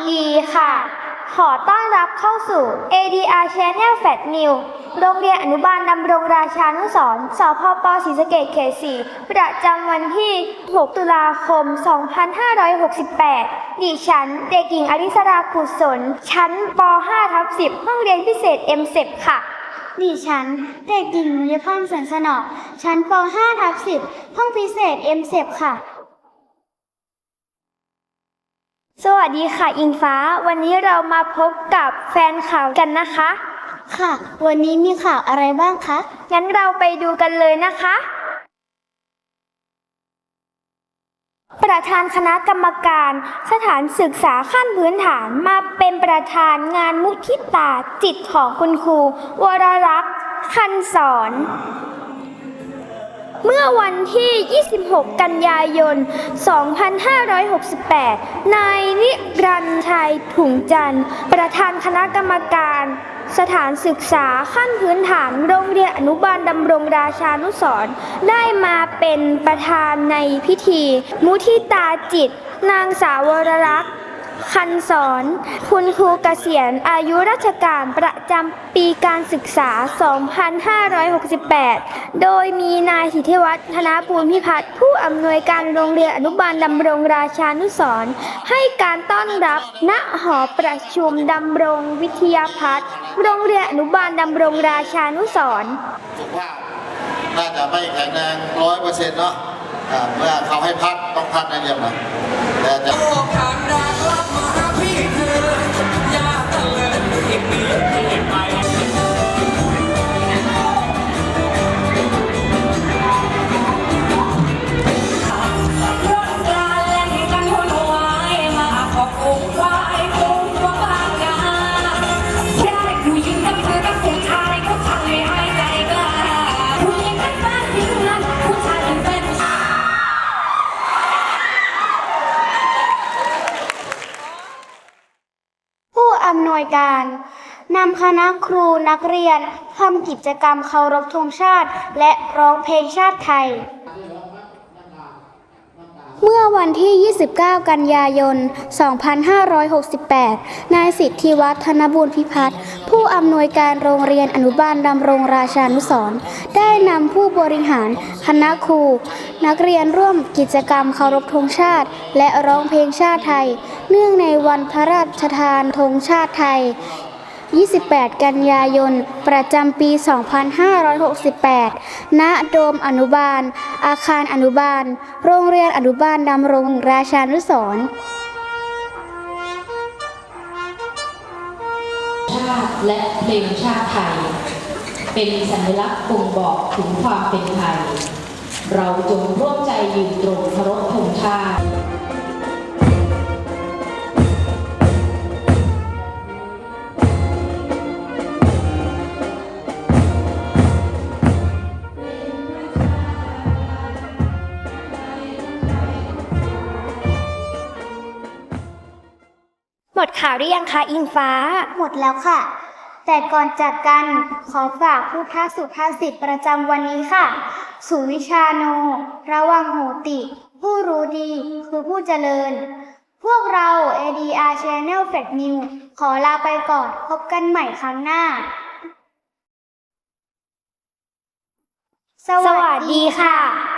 ดีค่ะ ขอต้อนรับเข้าสู่ ADR Channel Fat New โรงเรียนอนุบาลดำรงราชานุสรณ์สพปศรีสะเกษเขต4ประจำวันที่ 6 ตุลาคม 2568 ดิฉัน เด็กหญิงอริสรากุศล ชั้นป 5 ทับ10 ห้องเรียนพิเศษ M10 ค่ะ ดิฉัน เด็กหญิงนุยพรสันสนอชั้นป .5 ทับ10 ห้องพิเศษ M10 ค่ะ สวัสดีค่ะ อิงฟ้า วันนี้เรามาพบกับแฟนข่าวกันนะคะ ค่ะ วันนี้มีข่าวอะไรบ้างคะ งั้นเราไปดูกันเลยนะคะ ประธานคณะกรรมการ สถานศึกษาขั้นพื้นฐานมาเป็นประธานงานมุทิตาจิตของคุณครู วรรักษ์คันสอนเมื่อวันที่ 26 กันยายน 2568นายนิ รันชัยถุงจันทร์ ประธานคณะกรรมการ สถานศึกษาขั้นพื้นฐานโรงเรียนอนุบาลดำรงราชานุสรได้มาเป็นประธานในพิธี มุทิตาจิต นางสาววรรักษ์ คันสอน คุณครูเกษียณอายุราชการประจำปีการศึกษา 2568 โดยมีนายสิทธิวัฒน์ธนบูรพิพัฒน์ผู้อำนวยการโรงเรียนอนุบาลดำรงราชานุสรณ์ให้การต้อนรับณหอประชุมดำรงวิทยาพัฒน์โรงเรียนอนุบาลดำรงราชานุสรณ์สุขภาพน่าจะไม่แข็งแรงร้อยเปอร์เซ็นต์เนาะอ่าเมื่อเขาให้พักต้องพักนะเยี่ยมนะ แต่จะำนวยการนำคณะครูนักเรียนทำกิจกรรมเคารพธงชาติ และร้องเพลงชาติไทย เมื่อวันที่ 29 กันยายน 2568 นายสิทธิวัฒน์ธนบุญพิพัฒน์ผู้อำนวยการโรงเรียนอนุบาลดำรงราชานุสรณ์ได้นำผู้บริหารคณะครู นักเรียนร่วมกิจกรรมเคารพธงชาติ และร้องเพลงชาติไทย เนื่องในวันพระราชทานธงชาติไทย 28 กันยายน ประจำปี 2568 ณ โดมอนุบาล อาคารอนุบาล โรงเรียนอนุบาลดำรงราชานุสรณ์ชาติและเพลงชาติไทย เป็นสัญลักษณ์บ่งบอกถึงความเป็นไทย เราจงร่วมใจยืนตรงเคารพธงชาติ หมดข่าวหรือยังคะอิงฟ้า หมดแล้วค่ะ แต่ก่อนจากกันขอฝากพุทธสุภาษิตประจำวันนี้ค่ะ สุวิชาโน ระวังโหติ ผู้รู้ดีคือผู้เจริญ พวกเรา ADR Channel f a c New ขอลาไปก่อนพบกันใหม่ครั้งหน้า สวัสดีค่ะ